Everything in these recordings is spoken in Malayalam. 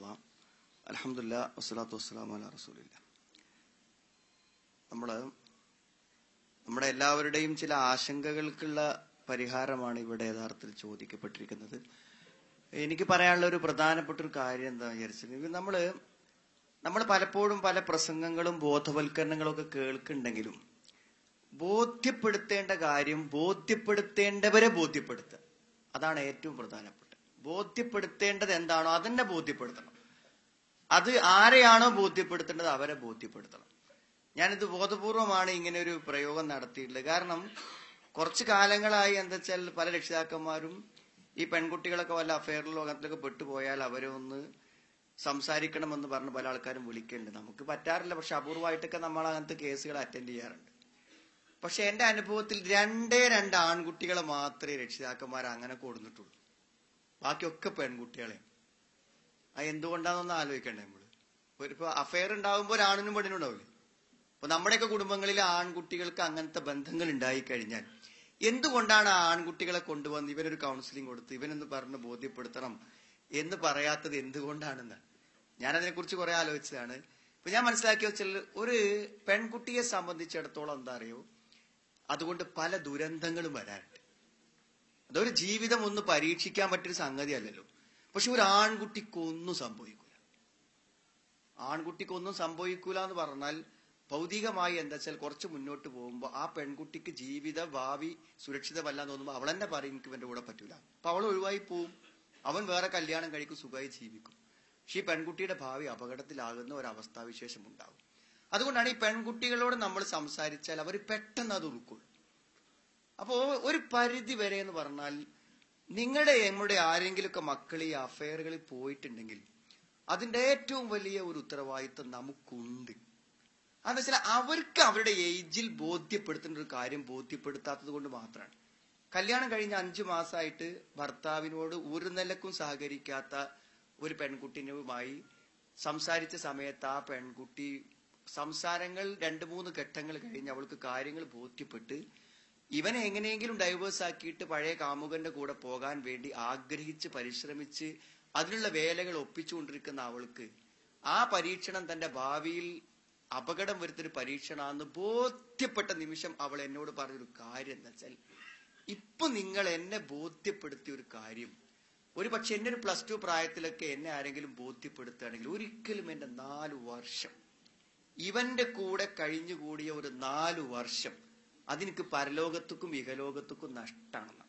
വറഹമത്തുള്ള. വസ്സലാത്തു നമ്മൾ നമ്മുടെ എല്ലാവരുടെയും ചില ആശങ്കകൾക്കുള്ള പരിഹാരമാണ് ഇവിടെ യഥാർത്ഥത്തിൽ ചോദിക്കപ്പെട്ടിരിക്കുന്നത്. എനിക്ക് പറയാനുള്ള ഒരു പ്രധാനപ്പെട്ട ഒരു കാര്യം എന്താ വിചാരിച്ചത് നമ്മൾ നമ്മൾ പലപ്പോഴും പല പ്രസംഗങ്ങളും ബോധവൽക്കരണങ്ങളും ഒക്കെ കേൾക്കുന്നുണ്ടെങ്കിലും ബോധ്യപ്പെടുത്തേണ്ട കാര്യം ബോധ്യപ്പെടുത്തേണ്ടവരെ ബോധ്യപ്പെടുത്തുക. അതാണ് ഏറ്റവും പ്രധാനപ്പെട്ടത്. ബോധ്യപ്പെടുത്തേണ്ടത് എന്താണോ അതിനെ ബോധ്യപ്പെടുത്തണം. അത് ആരെയാണോ ബോധ്യപ്പെടുത്തേണ്ടത് അവരെ ബോധ്യപ്പെടുത്തണം. ഞാനിത് ബോധപൂർവമാണ് ഇങ്ങനെ ഒരു പ്രയോഗം നടത്തിയിട്ടുള്ളത്. കാരണം കുറച്ചു കാലങ്ങളായി എന്താ വെച്ചാൽ പല രക്ഷിതാക്കന്മാരും ഈ പെൺകുട്ടികളൊക്കെ വല്ല അഫെയറിലോ അങ്ങനത്തിലൊക്കെ പെട്ടുപോയാൽ അവരെ ഒന്ന് സംസാരിക്കണമെന്ന് പറഞ്ഞ് പല ആൾക്കാരും വിളിക്കുന്നുണ്ട് നമുക്ക് പറ്റാറില്ല. പക്ഷെ അപൂർവമായിട്ടൊക്കെ നമ്മൾ അങ്ങനത്തെ കേസുകൾ അറ്റൻഡ് ചെയ്യാറുണ്ട്. പക്ഷെ എന്റെ അനുഭവത്തിൽ രണ്ടേ രണ്ട് ആൺകുട്ടികളെ മാത്രമേ രക്ഷിതാക്കന്മാർ അങ്ങനെ കൊടുത്തിട്ടുള്ളൂ. ബാക്കിയൊക്കെ പെൺകുട്ടികളെ. അത് എന്തുകൊണ്ടാണെന്നൊന്ന് ആലോചിക്കണ്ടേ നമ്മൾ? ഇപ്പൊ അഫെയർ ഉണ്ടാകുമ്പോൾ ഒരാണിനും പെണ്ണിനും ഉണ്ടാവില്ലേ? അപ്പൊ നമ്മുടെയൊക്കെ കുടുംബങ്ങളിൽ ആൺകുട്ടികൾക്ക് അങ്ങനത്തെ ബന്ധങ്ങൾ ഉണ്ടായി കഴിഞ്ഞാൽ എന്തുകൊണ്ടാണ് ആൺകുട്ടികളെ കൊണ്ടുവന്ന് ഇവനൊരു കൗൺസിലിംഗ് കൊടുത്ത് ഇവനൊന്ന് പറഞ്ഞ് ബോധ്യപ്പെടുത്തണം എന്ന് പറയാത്തത് എന്തുകൊണ്ടാണെന്ന്? ഞാനതിനെ കുറിച്ച് കുറെ ആലോചിച്ചതാണ്. ഇപ്പൊ ഞാൻ മനസ്സിലാക്കി വെച്ചാൽ ഒരു പെൺകുട്ടിയെ സംബന്ധിച്ചിടത്തോളം എന്താ അറിയോ? അതുകൊണ്ട് പല ദുരന്തങ്ങളും വരാനുണ്ട് അതൊരു ജീവിതം ഒന്ന് പരീക്ഷിക്കാൻ പറ്റിയൊരു സംഗതി അല്ലല്ലോ പക്ഷെ ഒരു ആൺകുട്ടിക്കൊന്നും സംഭവിക്കൂല. ആൺകുട്ടിക്കൊന്നും സംഭവിക്കൂല എന്ന് പറഞ്ഞാൽ ഭൗതികമായി എന്താ വെച്ചാൽ കുറച്ച് മുന്നോട്ട് പോകുമ്പോൾ ആ പെൺകുട്ടിക്ക് ജീവിത ഭാവി സുരക്ഷിതമല്ല എന്ന് തോന്നുമ്പോൾ അവൾ തന്നെ പറയും എനിക്ക് ഇവന്റെ കൂടെ പറ്റൂല. അപ്പൊ അവൾ ഒഴിവായി പോവും. അവൻ വേറെ കല്യാണം കഴിക്കും സുഖമായി ജീവിക്കും. പക്ഷെ ഈ പെൺകുട്ടിയുടെ ഭാവി അപകടത്തിലാകുന്ന ഒരു അവസ്ഥാവിശേഷം ഉണ്ടാകും അതുകൊണ്ടാണ് ഈ പെൺകുട്ടികളോട് നമ്മൾ സംസാരിച്ചാൽ അവർ പെട്ടെന്ന് അത് ഉൾക്കൊള്ളും. അപ്പോ ഒരു പരിധി വരെ എന്ന് പറഞ്ഞാൽ നിങ്ങളുടെ നമ്മുടെ ആരെങ്കിലുമൊക്കെ മക്കൾ ഈ അഫയറുകളിൽ പോയിട്ടുണ്ടെങ്കിൽ അതിന്റെ ഏറ്റവും വലിയ ഒരു ഉത്തരവാദിത്വം നമുക്കുണ്ട്. അതെന്ന് വെച്ചാൽ അവർക്ക് അവരുടെ ഏജിൽ ബോധ്യപ്പെടുത്തേണ്ട ഒരു കാര്യം ബോധ്യപ്പെടുത്താത്തത് കൊണ്ട് മാത്രമാണ്. കല്യാണം കഴിഞ്ഞ അഞ്ചു മാസമായിട്ട് ഭർത്താവിനോട് ഒരു നിലക്കും സഹകരിക്കാത്ത ഒരു പെൺകുട്ടിനുമായി സംസാരിച്ച സമയത്ത് ആ പെൺകുട്ടി സംസാരങ്ങൾ രണ്ട് മൂന്ന് ഘട്ടങ്ങൾ കഴിഞ്ഞ് അവൾക്ക് കാര്യങ്ങൾ ബോധ്യപ്പെട്ട് ഇവനെ എങ്ങനെയെങ്കിലും ഡൈവേഴ്സ് ആക്കിയിട്ട് പഴയ കാമുകന്റെ കൂടെ പോകാൻ വേണ്ടി ആഗ്രഹിച്ച് പരിശ്രമിച്ച് അതിനുള്ള വേലകൾ ഒപ്പിച്ചുകൊണ്ടിരിക്കുന്ന അവൾക്ക് ആ പരീക്ഷണം തന്റെ ഭാവിയിൽ അപകടം വരുത്തൊരു പരീക്ഷണാന്ന് ബോധ്യപ്പെട്ട നിമിഷം അവൾ എന്നോട് പറഞ്ഞൊരു കാര്യം എന്താ വെച്ചാൽ ഇപ്പൊ നിങ്ങൾ എന്നെ ബോധ്യപ്പെടുത്തിയ ഒരു കാര്യം. ഒരു പക്ഷെ എന്റെ ഒരു പ്ലസ് ടു പ്രായത്തിലൊക്കെ എന്നെ ആരെങ്കിലും ബോധ്യപ്പെടുത്തുകയാണെങ്കിൽ ഒരിക്കലും എന്റെ നാലു വർഷം ഇവന്റെ കൂടെ കഴിഞ്ഞുകൂടിയ ഒരു നാലു വർഷം അതെനിക്ക് പരലോകത്തുക്കും ഇഹലോകത്തുക്കും നഷ്ടമാണ്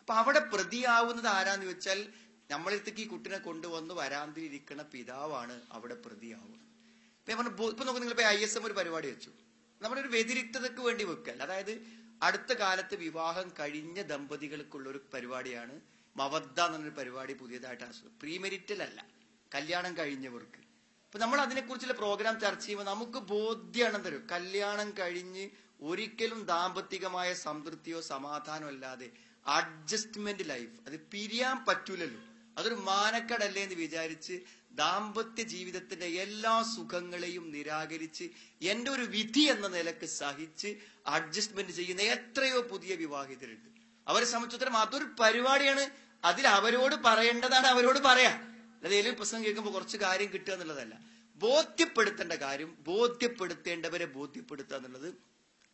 അപ്പൊ അവിടെ പ്രതിയാവുന്നത് ആരാന്ന് വെച്ചാൽ നമ്മളിടത്തേക്ക് ഈ കുട്ടിനെ കൊണ്ടുവന്ന് വരാന്തിരിക്കുന്ന പിതാവാണ് അവിടെ പ്രതിയാവുന്നത്. ഇപ്പൊ ഞാൻ പറഞ്ഞു ഇപ്പൊ നോക്ക് നിങ്ങൾ ഐ എസ് എം ഒരു പരിപാടി വെച്ചു. നമ്മുടെ ഒരു വ്യതിരിക്തതയ്ക്ക് വേണ്ടി വെക്കല്ല അതായത് അടുത്ത കാലത്ത് വിവാഹം കഴിഞ്ഞ ദമ്പതികൾക്കുള്ള ഒരു പരിപാടിയാണ് മവദ്ദ എന്നൊരു പരിപാടി പുതിയതായിട്ട് പ്രീമെരിറ്റൽ അല്ല കല്യാണം കഴിഞ്ഞവർക്ക്. അപ്പൊ നമ്മൾ അതിനെക്കുറിച്ചുള്ള പ്രോഗ്രാം ചർച്ച ചെയ്യുമ്പോൾ നമുക്ക് ബോധ്യാണ് തരും. കല്യാണം കഴിഞ്ഞ് ഒരിക്കലും ദാമ്പത്തികമായ സംതൃപ്തിയോ സമാധാനമോ അല്ലാതെ അഡ്ജസ്റ്റ്മെന്റ് ലൈഫ് അത് പിരിയാൻ പറ്റൂലല്ലോ. അതൊരു മാനക്കടല്ലേ എന്ന് വിചാരിച്ച് ദാമ്പത്യ ജീവിതത്തിന്റെ എല്ലാ സുഖങ്ങളെയും നിരാകരിച്ച് എന്റെ ഒരു വിധി എന്ന നിലയ്ക്ക് സഹിച്ച് അഡ്ജസ്റ്റ്മെന്റ് ചെയ്യുന്ന എത്രയോ പുതിയ വിവാഹിതരുണ്ട്. അവരെ സംബന്ധിച്ചിടത്തോളം അതൊരു പരിപാടിയാണ്. അതിൽ അവരോട് പറയേണ്ടതാണ് അവരോട് പറയാ. അല്ലാതെ ഏതെങ്കിലും പ്രസംഗം കേൾക്കുമ്പോൾ കുറച്ച് കാര്യം കിട്ടുക എന്നുള്ളതല്ല. ബോധ്യപ്പെടുത്തേണ്ട കാര്യം ബോധ്യപ്പെടുത്തേണ്ടവരെ ബോധ്യപ്പെടുത്തുക എന്നുള്ളത്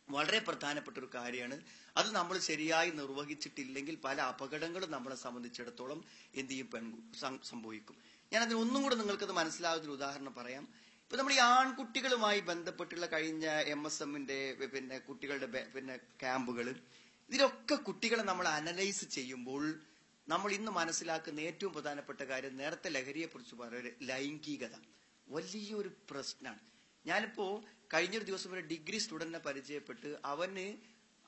വളരെ പ്രധാനപ്പെട്ട ഒരു കാര്യമാണ്. അത് നമ്മൾ ശരിയായി നിർവഹിച്ചിട്ടില്ലെങ്കിൽ പല അപകടങ്ങളും നമ്മളെ സംബന്ധിച്ചിടത്തോളം എന്ത് ചെയ്യും? പെൺ സംഭവിക്കും. ഞാൻ അതിന് ഒന്നും കൂടെ നിങ്ങൾക്കത് മനസ്സിലാകുന്ന ഒരു ഉദാഹരണം പറയാം. ഇപ്പൊ നമ്മൾ ഈ ആൺകുട്ടികളുമായി ബന്ധപ്പെട്ടുള്ള കഴിഞ്ഞ എം എസ് എമ്മിന്റെ പിന്നെ കുട്ടികളുടെ പിന്നെ ക്യാമ്പുകൾ ഇതിലൊക്കെ കുട്ടികളെ നമ്മൾ അനലൈസ് ചെയ്യുമ്പോൾ നമ്മൾ ഇന്ന് മനസ്സിലാക്കുന്ന ഏറ്റവും പ്രധാനപ്പെട്ട കാര്യം നേരത്തെ ലഹരിയെ കുറിച്ച് പറയുന്ന ലൈംഗികത. വലിയൊരു പ്രശ്നമാണ്. ഞാനിപ്പോ കഴിഞ്ഞൊരു ദിവസം ഒരു ഡിഗ്രി സ്റ്റുഡന്റിനെ പരിചയപ്പെട്ട് അവന്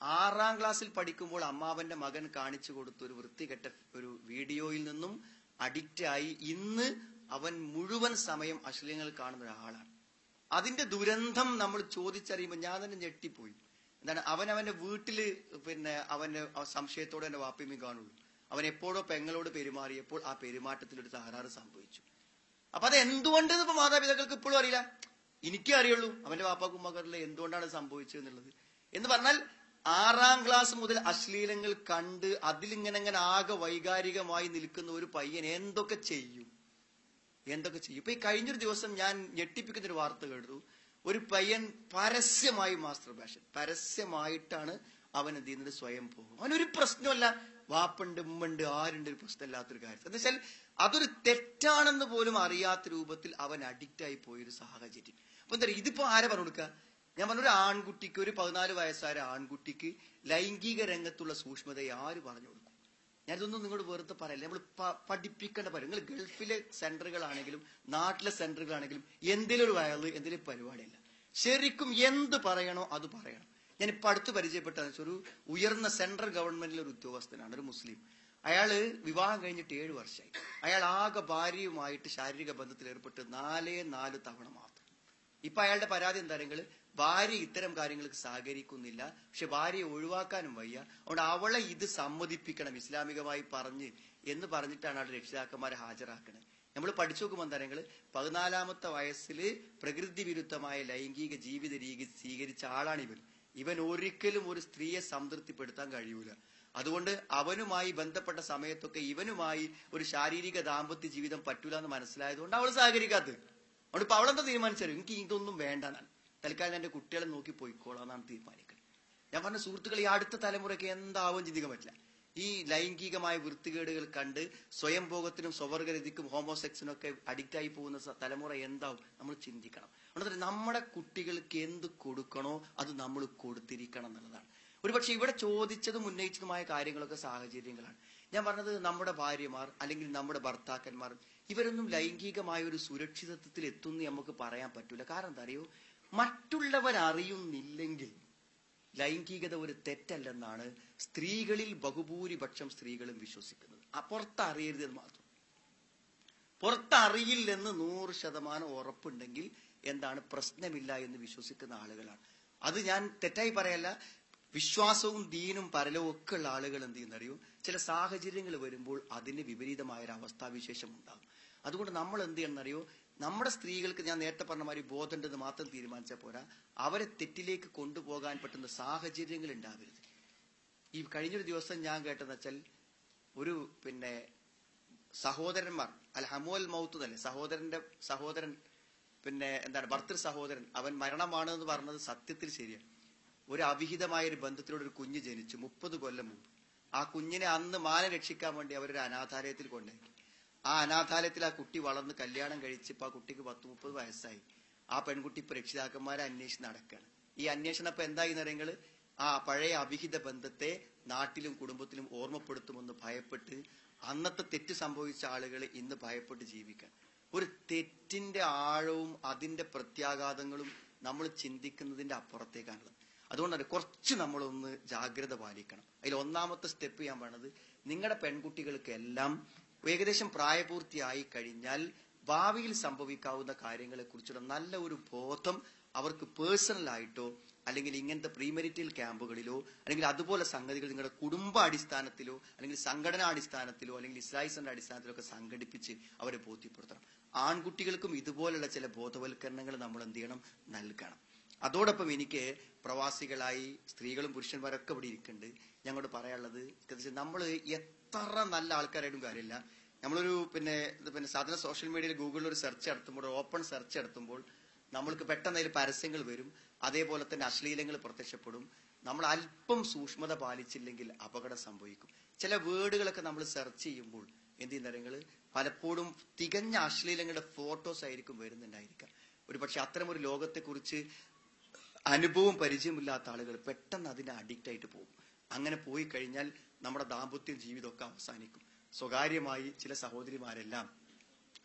ആറാം ക്ലാസ്സിൽ പഠിക്കുമ്പോൾ അമ്മാവന്റെ മകൻ കാണിച്ചു കൊടുത്ത ഒരു വൃത്തികെട്ട ഒരു വീഡിയോയിൽ നിന്നും അഡിക്റ്റ് ആയി ഇന്ന് അവൻ മുഴുവൻ സമയം അശ്ലീലങ്ങൾ കാണുന്ന ഒരാളാണ്. അതിന്റെ ദുരന്തം നമ്മൾ ചോദിച്ചറിയുമ്പോൾ ഞാൻ തന്നെ ഞെട്ടിപ്പോയി. എന്താണ് അവൻ അവന്റെ വീട്ടിൽ പിന്നെ അവന്റെ സംശയത്തോടെ എന്റെ വാപ്പിമ്മയും കാണുള്ളൂ. അവൻ എപ്പോഴോ പെങ്ങളോട് പെരുമാറിയപ്പോൾ ആ പെരുമാറ്റത്തിൽ ഒരു തകരാറ് സംഭവിച്ചു. അപ്പൊ അത് എന്തുകൊണ്ട് ഇപ്പൊ മാതാപിതാക്കൾക്ക് ഇപ്പോഴും അറിയില്ല? എനിക്കേ അറിയുള്ളൂ അവന്റെ വാപ്പാക്കും മകളിലെ എന്തുകൊണ്ടാണ് സംഭവിച്ചത് എന്നുള്ളത്. എന്ന് പറഞ്ഞാൽ ആറാം ക്ലാസ് മുതൽ അശ്ലീലങ്ങൾ കണ്ട് അതിലിങ്ങനെ അങ്ങനെ ആകെ വൈകാരികമായി നിൽക്കുന്ന ഒരു പയ്യൻ എന്തൊക്കെ ചെയ്യും? എന്തൊക്കെ ചെയ്യും? ഇപ്പൊ ഈ കഴിഞ്ഞൊരു ദിവസം ഞാൻ ഞെട്ടിപ്പിക്കുന്ന ഒരു വാർത്ത കേട്ടു. ഒരു പയ്യൻ പരസ്യമായി മാസ്റ്റർ ഭാഷ പരസ്യമായിട്ടാണ് അവൻ എന്ത് ചെയ്യുന്നത്? സ്വയം പോകും. അവനൊരു പ്രശ്നമല്ല വാപ്പുണ്ട് ഉമ്മുണ്ട് ആരുണ്ട് ഒരു പ്രശ്നമില്ലാത്തൊരു കാര്യം എന്താ വെച്ചാൽ അതൊരു തെറ്റാണെന്ന് പോലും അറിയാത്ത രൂപത്തിൽ അവൻ അഡിക്റ്റ് ആയി പോയൊരു സാഹചര്യം. അപ്പൊ എന്താ പറയുക ഇതിപ്പോ ആരെ പറഞ്ഞു കൊടുക്കുക? ഞാൻ പറഞ്ഞ ഒരു ആൺകുട്ടിക്ക് ഒരു പതിനാല് വയസ്സായ ആൺകുട്ടിക്ക് ലൈംഗിക രംഗത്തുള്ള സൂക്ഷ്മതയെ ആര് പറഞ്ഞു കൊടുക്കും? ഞാനിതൊന്നും നിങ്ങളോട് വെറുതെ പറയില്ല. നമ്മൾ പഠിപ്പിക്കേണ്ട പറയും നിങ്ങൾ ഗൾഫിലെ സെന്ററുകളാണെങ്കിലും നാട്ടിലെ സെന്ററുകളാണെങ്കിലും എന്തെങ്കിലും ഒരു വയറ് എന്തെങ്കിലും പരിപാടിയില്ല. ശരിക്കും എന്ത് പറയണോ അത് പറയണം. ഞാൻ ഇപ്പൊ അടുത്ത് പരിചയപ്പെട്ട ഒരു ഉയർന്ന സെൻട്രൽ ഗവൺമെന്റിലെ ഒരു ഉദ്യോഗസ്ഥനാണ് ഒരു മുസ്ലിം. അയാൾ വിവാഹം കഴിഞ്ഞിട്ട് ഏഴു വർഷമായി അയാൾ ആകെ ഭാര്യയുമായിട്ട് ശാരീരിക ബന്ധത്തിൽ ഏർപ്പെട്ട് നാലേ നാല് തവണ മാത്രം. ഇപ്പൊ അയാളുടെ പരാതി എന്താ ഭാര്യ ഇത്തരം കാര്യങ്ങൾക്ക് സഹകരിക്കുന്നില്ല. പക്ഷെ ഭാര്യയെ ഒഴിവാക്കാനും വയ്യ. അതുകൊണ്ട് അവളെ ഇത് സമ്മതിപ്പിക്കണം ഇസ്ലാമികമായി പറഞ്ഞ് എന്ന് പറഞ്ഞിട്ടാണ് അവിടെ രക്ഷിതാക്കന്മാരെ ഹാജരാക്കുന്നത് നമ്മൾ പഠിച്ചു നോക്കുമ്പോൾ പറയുക പതിനാലാമത്തെ വയസ്സിൽ പ്രകൃതി വിരുദ്ധമായ ലൈംഗിക ജീവിത രീതി സ്വീകരിച്ച ആളാണ് ഇവൻ. ഇവൻ ഒരിക്കലും ഒരു സ്ത്രീയെ സംതൃപ്തിപ്പെടുത്താൻ കഴിയൂല. അതുകൊണ്ട് അവനുമായി ബന്ധപ്പെട്ട സമയത്തൊക്കെ ഇവനുമായി ഒരു ശാരീരിക ദാമ്പത്യ ജീവിതം പറ്റൂല എന്ന് മനസ്സിലായതുകൊണ്ട് അവൾ സഹകരിക്കാത്തത്. അതുകൊണ്ട് ഇപ്പൊ അവളെന്താ തീരുമാനിച്ചത്? എനിക്ക് ഇതൊന്നും വേണ്ട എന്നാണ്. തൽക്കാലം എന്റെ കുട്ടികളെ നോക്കി പോയിക്കോളാന്നാണ് തീരുമാനിക്കുന്നത്. ഞാൻ പറഞ്ഞ സുഹൃത്തുക്കൾ ഈ അടുത്ത തലമുറയ്ക്ക് എന്താവും ചിന്തിക്കാൻ പറ്റില്ല. ഈ ലൈംഗികമായ വൃത്തികേടുകൾ കണ്ട് സ്വയം ഭോഗത്തിനും സ്വവർഗരതിക്കും ഹോമോസെക്സിനും ഒക്കെ അഡിക്റ്റ് ആയി പോകുന്ന തലമുറ എന്താവും? നമ്മൾ ചിന്തിക്കണം. നമ്മുടെ കുട്ടികൾക്ക് എന്ത് കൊടുക്കണോ അത് നമ്മൾ കൊടുത്തിരിക്കണം എന്നുള്ളതാണ്. ഒരുപക്ഷെ ഇവിടെ ചോദിച്ചതും ഉന്നയിച്ചതുമായ കാര്യങ്ങളൊക്കെ സാഹചര്യങ്ങളാണ്. ഞാൻ പറഞ്ഞത് നമ്മുടെ ഭാര്യമാർ അല്ലെങ്കിൽ നമ്മുടെ ഭർത്താക്കന്മാർ ഇവരൊന്നും ലൈംഗികമായ ഒരു സുരക്ഷിതത്വത്തിൽ എത്തുന്നു നമുക്ക് പറയാൻ പറ്റൂല. കാരണം എന്താ അറിയോ? മറ്റുള്ളവർ അറിയുന്നില്ലെങ്കിൽ ലൈംഗികത ഒരു തെറ്റല്ലെന്നാണ് സ്ത്രീകളിൽ ബഹുഭൂരിപക്ഷം സ്ത്രീകളും വിശ്വസിക്കുന്നത്. ആ പുറത്തറിയരുത് എന്ന് മാത്രം. പുറത്തറിയില്ലെന്ന് നൂറ് ശതമാനം ഉറപ്പുണ്ടെങ്കിൽ എന്താണ് പ്രശ്നമില്ല എന്ന് വിശ്വസിക്കുന്ന ആളുകളാണ്. അത് ഞാൻ തെറ്റായി പറയല്ല. വിശ്വാസവും ദീനും പരലവും ഒക്കെ ഉള്ള ആളുകൾ എന്ത് ചെയ്യുന്നറിയോ? ചില സാഹചര്യങ്ങൾ വരുമ്പോൾ അതിന് വിപരീതമായ ഒരു അവസ്ഥാവിശേഷം ഉണ്ടാകും അതുകൊണ്ട് നമ്മൾ എന്ത് ചെയ്യണമെന്നറിയോ? നമ്മുടെ സ്ത്രീകൾക്ക് ഞാൻ നേരത്തെ പറഞ്ഞ മാതിരി ബോധമുണ്ടെന്ന് മാത്രം തീരുമാനിച്ചാൽ പോരാ. അവരെ തെറ്റിലേക്ക് കൊണ്ടുപോകാൻ പറ്റുന്ന സാഹചര്യങ്ങൾ ഉണ്ടാവരുത്. ഈ കഴിഞ്ഞൊരു ദിവസം ഞാൻ കേട്ടെന്ന് വെച്ചാൽ ഒരു പിന്നെ സഹോദരന്മാർ അല്ല ഹമോൽ മൗത്ത് തന്നെ സഹോദരന്റെ സഹോദരൻ പിന്നെ എന്താണ് ഭർത്തൃ സഹോദരൻ അവൻ മരണമാണ് എന്ന് പറഞ്ഞത് സത്യത്തിൽ ശരിയാണ്. ഒരു അവിഹിതമായ ഒരു ബന്ധത്തിലൂടെ ഒരു കുഞ്ഞ് ജനിച്ചു മുപ്പത് കൊല്ലം മുമ്പ്. ആ കുഞ്ഞിനെ അന്ന് മാന രക്ഷിക്കാൻ വേണ്ടി അവരൊരു അനാഥാലയത്തിൽ കൊണ്ടാക്കി ആ അനാഥാലയത്തിൽ ആ കുട്ടി വളർന്ന് കല്യാണം കഴിച്ച് ഇപ്പൊ ആ കുട്ടിക്ക് പത്ത് മുപ്പത് വയസ്സായി. ആ പെൺകുട്ടി ഇപ്പൊ രക്ഷിതാക്കന്മാരെ അന്വേഷിച്ച് നടക്കുകയാണ്. ഈ അന്വേഷണം ഇപ്പൊ എന്തായി നിറയങ്ങൾ ആ പഴയ അവിഹിത ബന്ധത്തെ നാട്ടിലും കുടുംബത്തിലും ഓർമ്മപ്പെടുത്തുമെന്ന് ഭയപ്പെട്ട് അന്നത്തെ തെറ്റ് സംഭവിച്ച ആളുകൾ ഇന്ന് ഭയപ്പെട്ട് ജീവിക്കാൻ. ഒരു തെറ്റിന്റെ ആഴവും അതിന്റെ പ്രത്യാഘാതങ്ങളും നമ്മൾ ചിന്തിക്കുന്നതിന്റെ അപ്പുറത്തേക്കാണുള്ളത്. അതുകൊണ്ടാണ് കുറച്ച് നമ്മളൊന്ന് ജാഗ്രത പാലിക്കണം. അതിൽ ഒന്നാമത്തെ സ്റ്റെപ്പ് ചെയ്യാൻ വേണത് നിങ്ങളുടെ പെൺകുട്ടികൾക്ക് എല്ലാം ഏകദേശം പ്രായപൂർത്തിയായി കഴിഞ്ഞാൽ ഭാവിയിൽ സംഭവിക്കാവുന്ന കാര്യങ്ങളെ കുറിച്ചുള്ള നല്ല ഒരു ബോധം അവർക്ക് പേഴ്സണലായിട്ടോ അല്ലെങ്കിൽ ഇങ്ങനത്തെ പ്രീമെരിറ്റൽ ക്യാമ്പുകളിലോ അല്ലെങ്കിൽ അതുപോലെ സംഗതികൾ നിങ്ങളുടെ കുടുംബ അടിസ്ഥാനത്തിലോ അല്ലെങ്കിൽ സംഘടനാടിസ്ഥാനത്തിലോ അല്ലെങ്കിൽ ഇസ്ലായി സെന്റർ അടിസ്ഥാനത്തിലോ ഒക്കെ സംഘടിപ്പിച്ച് അവരെ ബോധ്യപ്പെടുത്തണം. ആൺകുട്ടികൾക്കും ഇതുപോലുള്ള ചില ബോധവൽക്കരണങ്ങൾ നമ്മൾ എന്ത് ചെയ്യണം? നൽകണം. അതോടൊപ്പം എനിക്ക് പ്രവാസികളായി സ്ത്രീകളും പുരുഷന്മാരൊക്കെ ഇവിടെ ഇരിക്കുന്നുണ്ട്. ഞങ്ങളോട് പറയാനുള്ളത് നമ്മൾ എത്ര നല്ല ആൾക്കാരായിട്ടും കാര്യമില്ല. നമ്മളൊരു പിന്നെ പിന്നെ സാധാരണ സോഷ്യൽ മീഡിയയിൽ ഗൂഗിളിൽ ഒരു സെർച്ച് നടത്തുമ്പോൾ ഓപ്പൺ സെർച്ച് നടത്തുമ്പോൾ നമ്മൾക്ക് പെട്ടെന്ന് അതിൽ പരസ്യങ്ങൾ വരും. അതേപോലെ തന്നെ അശ്ലീലങ്ങൾ പ്രത്യക്ഷപ്പെടും. നമ്മൾ അല്പം സൂക്ഷ്മത പാലിച്ചില്ലെങ്കിൽ അപകടം സംഭവിക്കും. ചില വേർഡുകളൊക്കെ നമ്മൾ സെർച്ച് ചെയ്യുമ്പോൾ എന്ത് ചെയ്യുന്നറിയങ്ങൾ പലപ്പോഴും തികഞ്ഞ അശ്ലീലങ്ങളുടെ ഫോട്ടോസ് ആയിരിക്കും വരുന്നുണ്ടായിരിക്കാം ഒരു പക്ഷെ അത്തരം ഒരു ലോകത്തെക്കുറിച്ച് അനുഭവം പരിചയമില്ലാത്ത ആളുകൾ പെട്ടെന്ന് അതിന് അഡിക്റ്റ് ആയിട്ട് പോകും. അങ്ങനെ പോയി കഴിഞ്ഞാൽ നമ്മുടെ ദാമ്പത്യ ജീവിതമൊക്കെ അവസാനിക്കും. സ്വകാര്യമായി ചില സഹോദരിമാരെല്ലാം